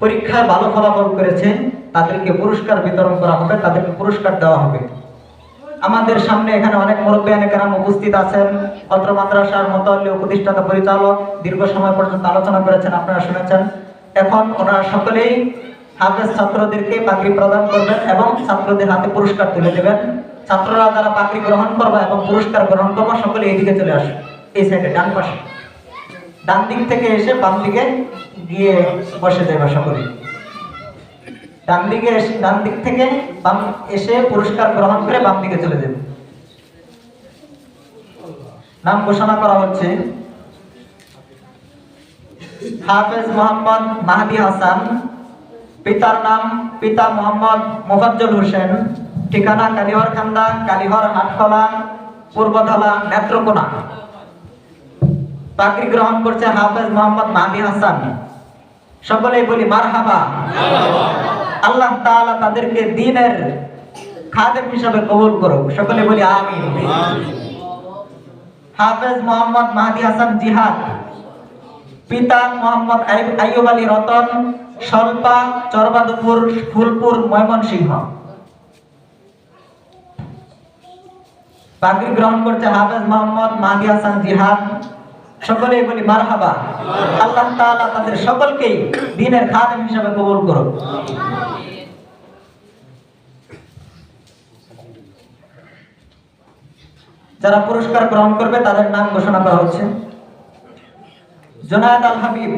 পরীক্ষায় ভালো ফলাফল করেছে তাদেরকে পুরস্কার বিতরণ করা হবে, তাদেরকে পুরস্কার দেওয়া হবে। আমাদের সামনে এখানে অনেক মুরব্বিয়ান কেরাম উপস্থিত আছেন। অত্র মাদ্রাসার মতল্য প্রতিষ্ঠাতা পরিচালক দীর্ঘ সময় পর্যন্ত আলোচনা করেছেন, আপনারা শুনেছেন। এখন ওনারা সকলেই হাফেজ ছাত্রদেরকে পাগড়ি প্রদান করবেন এবং ছাত্রদের হাতে পুরস্কার তুলে দেবেন। ছাত্ররা যারা পাগড়ি গ্রহণ করবে এবং পুরস্কার গ্রহণ করবে সকলে এইদিকে চলে আসে এই সাইডে ডান পাশে। ডান দিক থেকে এসে বাম দিকে গিয়ে বসে যাবে সকলে ডান দিকে ডান দিক থেকে বাম এসে পুরস্কার গ্রহণ করে বাম দিকে চলে যাবে নাম ঘোষণা করা হচ্ছে, হাফেজ মোহাম্মদ মাহাদি হাসান, পিতার নাম পিতা মোহাম্মদ মোফাজ্জল হোসেন, ঠিকানা কালিহর খান্দা, কালিহর হাটখলা পূর্বধলা নেত্রকোনা। চাকরি গ্রহণ করছে হাফেজ মোহাম্মদ মাহাদি হাসান সকলেই বলি মারহাবা। আল্লাহ তাআলা তাদেরকে দিনের খাদেম হিসাবে কবুল করুক। সকলে বলি আমিন। হাফেজ মোহাম্মদ মাহাদি হাসান জিহাদ পিতা মোহাম্মদ আইব- আইয়ুব আলী রতন সল্পা চরবাদপুর ফুলপুর ময়মনসিংহ। পাগড়ি গ্রহণ করছে হাফেজ মোহাম্মদ মাহাদি হাসান জিহাদ। সকলেই বলি মারহাবা। আল্লাহ তাআলা তাদের সকলকেই দিনের খাদেম হিসাবে কবুল করো যারা পুরস্কার গ্রহণ করবে তাদের নাম ঘোষণা করা হচ্ছে। জোনায়েদ আল হাবিব।